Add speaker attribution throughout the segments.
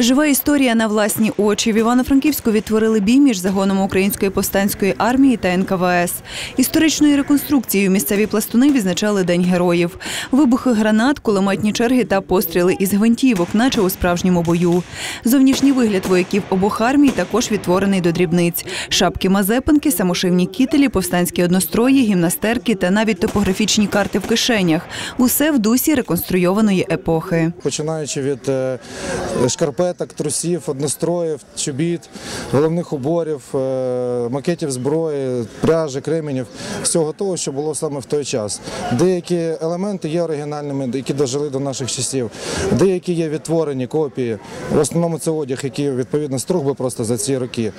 Speaker 1: Жива історія на власні очі. В Івано-Франківську відтворили бій між загоном Української повстанської армії та НКВС. Історичною реконструкцією місцеві пластуни відзначали День героїв. Вибухи гранат, кулеметні черги та постріли із гвинтівок, наче у справжньому бою. Зовнішній вигляд вояків обох армій також відтворений до дрібниць. Шапки мазепинки, самошивні кітелі, повстанські однострої, гімнастерки та навіть топографічні карти в кишенях. Усе в дусі реконструйованої епохи.
Speaker 2: починаючи від е, шкарпеток, трусів, одностроїв, чобіт, головних уборів, е, макетів зброї, пряжі, кременів, всього того, що було саме в той час. Деякі елементи є оригінальними, які дожили до наших часів. Деякі є відтворені копії. В основному це одяг, який відповідно струг би просто за ці роки.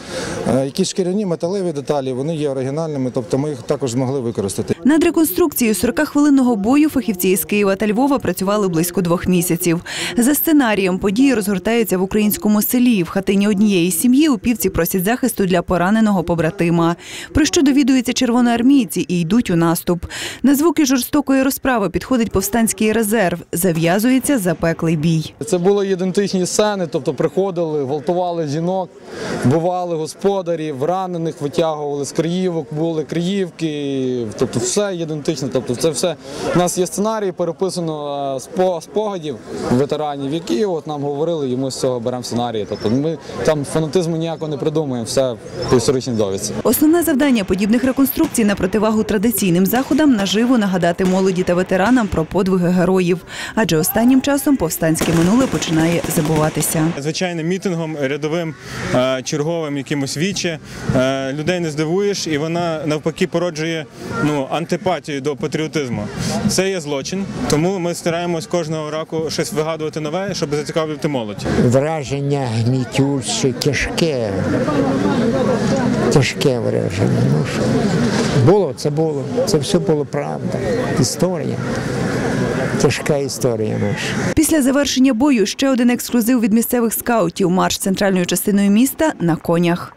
Speaker 2: Е, Якісь шкіряні металеві деталі, вони є оригінальними, тобто ми їх також змогли використати.
Speaker 1: Над реконструкцією 40-хвилинного бою фахівці із Києва та Львова працювали близько двох місяців. За сценарієм події розгортаються в українському селі. В хатині однієї сім'ї упівці просять захисту для пораненого побратима. Про що довідуються червоноармійці і йдуть у наступ. На звуки жорстокої розправи підходить повстанський резерв. Зав'язується запеклий бій.
Speaker 3: Це були ідентичні сцени, тобто приходили, гвалтували жінок, бували господарів, ранених витягували з Криївок, були Криївки, тобто все ідентично. Тобто це все. У нас є сценарій, переписано е, спогадів ветеранів, які от нам говорили, і ми з цього беремо сценарії. Тобто ми там фанатизму ніякого не придумуємо, все по історичній довідці.
Speaker 1: Основне завдання подібних реконструкцій на противагу традиційним заходам наживо нагадати молоді та ветеранам про подвиги героїв. Адже останнім часом повстанське минуле починає забуватися.
Speaker 4: звичайним мітингом, рядовим е, черговим якимось віче. Е, Людей не здивуєш, і вона навпаки породжує ну, антипатію до патріотизму. Це є злочин, тому ми стараємось кожного року щось вигадувати нове, щоб зацікавити молодь.
Speaker 5: Враження гнітюче, тяжке. Тяжке враження. Ну, що. Було, це було. Це все було правда. Історія. Тяжка історія наша.
Speaker 1: Після завершення бою ще один ексклюзив від місцевих скаутів. Марш центральною частиною міста на конях.